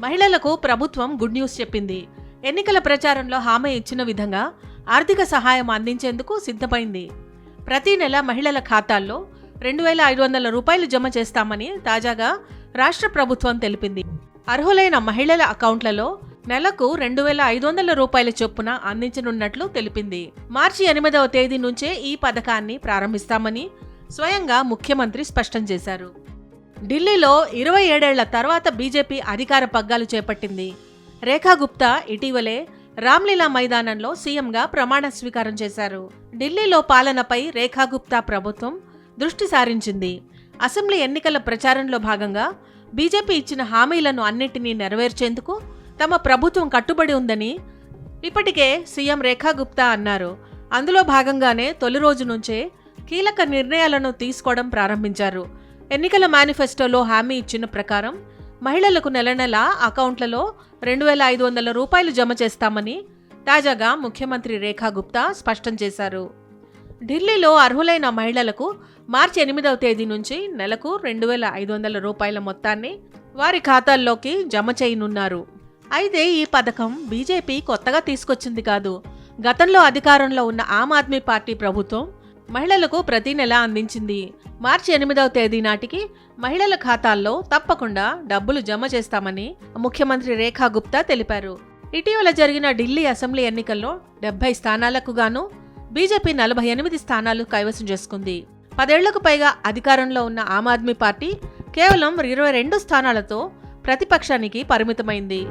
మహిళలకు ప్రభుత్వం good news చెప్పింది. ఎన్నికల ప్రచారంలో హామీ ఇచ్చిన విధంగా ఆర్థిక సహాయం అందించేందుకు సిద్ధమైంది. ప్రతి నెల మహిళల ఖాతాల్లో రెండు వేల ఐదు వందల రూపాయలు జమ చేస్తామని తాజాగా రాష్ట్ర ప్రభుత్వం తెలిపింది. అర్హులైన మహిళల అకౌంట్లలో నెలకు రెండు వేల ఐదు వందల రూపాయల చొప్పున అందించనున్నట్లు తెలిపింది. మార్చి ఎనిమిదవ తేదీ నుంచే ఈ పథకాన్ని ప్రారంభిస్తామని స్వయంగా ముఖ్యమంత్రి స్పష్టం చేశారు. ఢిల్లీలో ఇరవై ఏడేళ్ళ తర్వాత బీజేపీ అధికార పగ్గాలు చేపట్టింది. రేఖా గుప్తా ఇటీవలే రామ్లీలా మైదానంలో సీఎంగా ప్రమాణ స్వీకారం చేశారు. ఢిల్లీలో పాలనపై రేఖా గుప్తా ప్రభుత్వం దృష్టి సారించింది. అసెంబ్లీ ఎన్నికల ప్రచారంలో భాగంగా బీజేపీ ఇచ్చిన హామీలను అన్నింటినీ నెరవేర్చేందుకు తమ ప్రభుత్వం కట్టుబడి ఉందని ఇప్పటికే సీఎం రేఖా గుప్తా అన్నారు. అందులో భాగంగానే తొలి రోజు నుంచే కీలక నిర్ణయాలను తీసుకోవడం ప్రారంభించారు. ఎన్నికల మేనిఫెస్టోలో హామీ ఇచ్చిన ప్రకారం మహిళలకు నెల నెల అకౌంట్లలో రెండు వేల ఐదు వందల రూపాయలు జమ చేస్తామని తాజాగా ముఖ్యమంత్రి రేఖా గుప్తా స్పష్టం చేశారు. ఢిల్లీలో అర్హులైన మహిళలకు మార్చి ఎనిమిదవ తేదీ నుంచి నెలకు రెండు వేల ఐదు వందల రూపాయల మొత్తాన్ని వారి ఖాతాల్లోకి జమ చేయనున్నారు. అయితే ఈ పథకం బీజేపీ కొత్తగా తీసుకొచ్చింది కాదు. గతంలో అధికారంలో ఉన్న ఆమ్ ఆద్మీ పార్టీ ప్రభుత్వం మహిళలకు ప్రతి నెల అందించింది. మార్చి ఎనిమిదవ తేదీ నాటికి మహిళల ఖాతాల్లో తప్పకుండా డబ్బులు జమ చేస్తామని ముఖ్యమంత్రి రేఖా గుప్తా తెలిపారు. ఇటీవల జరిగిన ఢిల్లీ అసెంబ్లీ ఎన్నికల్లో డెబ్బై స్థానాలకు గాను బీజేపీ నలభై ఎనిమిది స్థానాలు కైవసం చేసుకుంది. పదేళ్ళకు పైగా అధికారంలో ఉన్న ఆమ్ ఆద్మీ పార్టీ కేవలం ఇరవై రెండు స్థానాలతో ప్రతిపక్షానికి పరిమితమైంది.